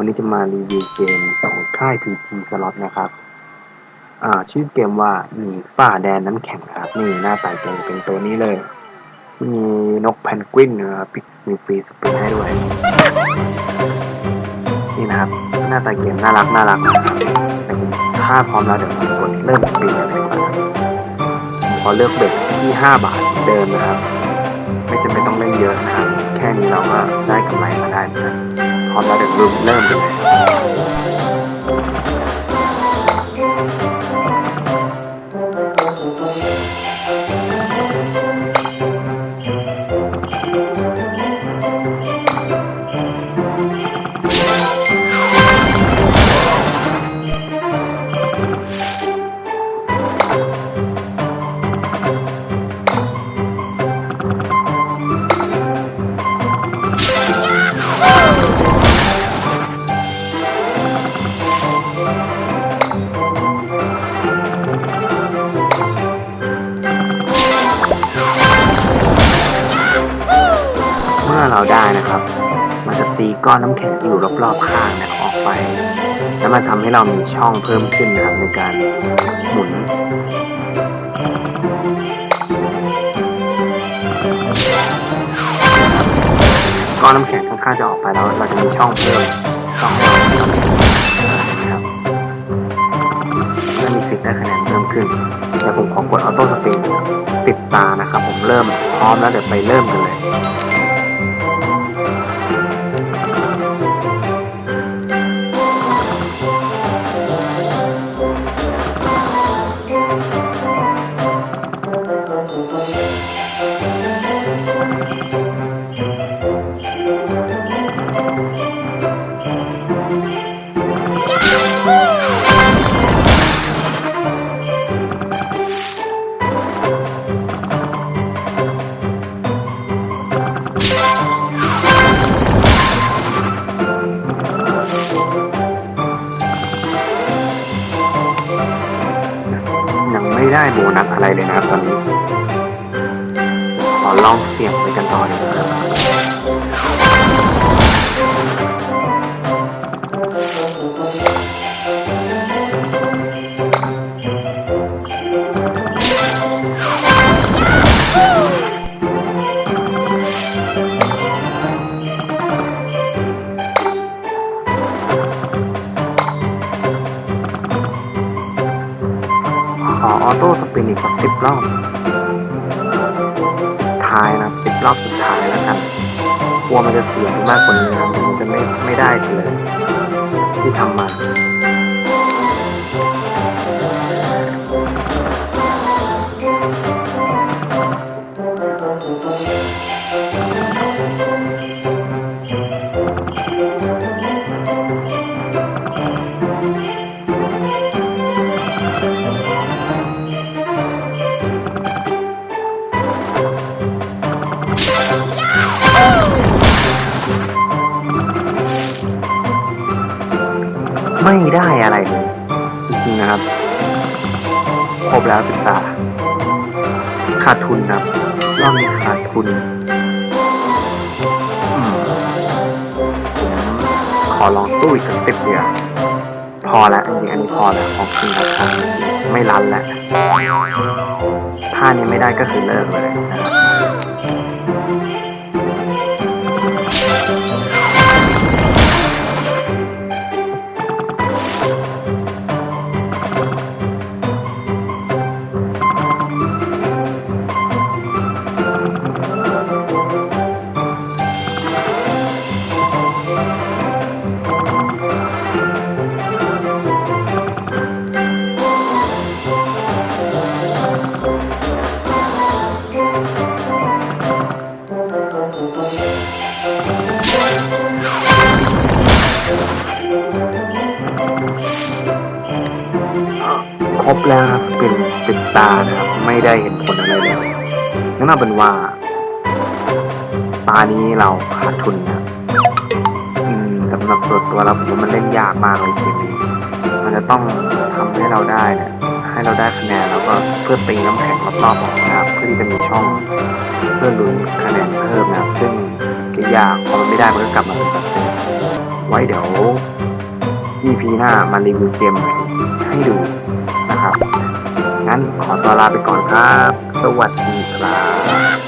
วันนี้จะมารีวิวเกมของค่าย PG Slot นะครับอ่าชื่อเกมว่าหนีฝ่าแดนน้ำแข็งครับนี่หน้าตาเกมเป็นตัวนี้เลย มีนกแพนกวินนะครับมีฟรีสปินให้ด้วย นี่นะครับหน้าตาเกมน่ารักน่ารักนะครับถ้าพร้อมแล้วเดี๋ยวผมกดเริ่มสปินเลยครับผมขอเลือกเบ็ดที่ 5 บาทเดิมนะครับ ไม่จำเป็นต้องเล่นเยอะ แค่นี้เราก็ได้กำไรมาได้นะครันพร้อมแล้วเดี๋ยวเริ่มเริ่มเลย อเราได้นะครับ มันจะตีก้อนน้ำแข็งที่อยู่รอบๆข้างเนี่ยออกไป แล้วมันทำให้เรามีช่องเพิ่มขึ้นนะครับในการหมุนก้อนน้ำแข็งค่อนข้างจะออกไปแล้วเราจะมีช่องเพิ่มช่องให้เรานะครับและมีสิทธิ์ได้คะแนนเพิ่มขึ้นเดี๋ยวผมขอกดออโต้สปินปิดตานะครับ ผมเริ่มพร้อมแล้วเดี๋ยวไปเริ่มกันเลย ไม่ได้โบนัสอะไรเลยนะครับตอนนี้ ขอลองเสี่ยงไปกันต่อดีกว่ นอีกสักสิบรอบท้ายนะสิบรอบสุดท้ายแล้วกันกลัวมันจะเสียไปมากกว่านี้นะมันจะไม่ไม่ได้เลย ที่ทำมา ไม่ได้อะไรเลยจริงๆนะครับครบแล้วศึกษา ขาดทุนครับรอบนี้ขาดทุนอืมขอลองตู้อีกสักสิบเดียวพอแล้วอันนี้อันนี้พอแล้วของจริงครับไม่รันแล้วถ้านี้ไม่ได้ก็คือเลิกเลยนะ บครบแล้วครับเป็นเป็นตานะครับ ไม่ได้เห็นผลอะไรเลยนั่นเอาเป็นว่าตานี้เราขาดทุนนะครับอืมสำหรับตัวตัวเราผมว่ามันเล่นยากมากเลยเกมนี้มันจะต้องทำให้เราได้นี่ยให้เราได้คะแนนแล้วก็เพื่อตีน้ำแข็งรอบๆออกนะครับเพื่อที่จะมีช่องเพื่อลุ้นคะแนนเพิ่มนะครับซึ่งก็ยากพอมันไม่ได้มันก็กลับมาเป็นแบบเดิมไว้เดี๋ยว EP หน้ามารีวิวเกมใหม่ให้ดู นะครับ งั้นขอตัวลาไปก่อนครับ สวัสดีครับ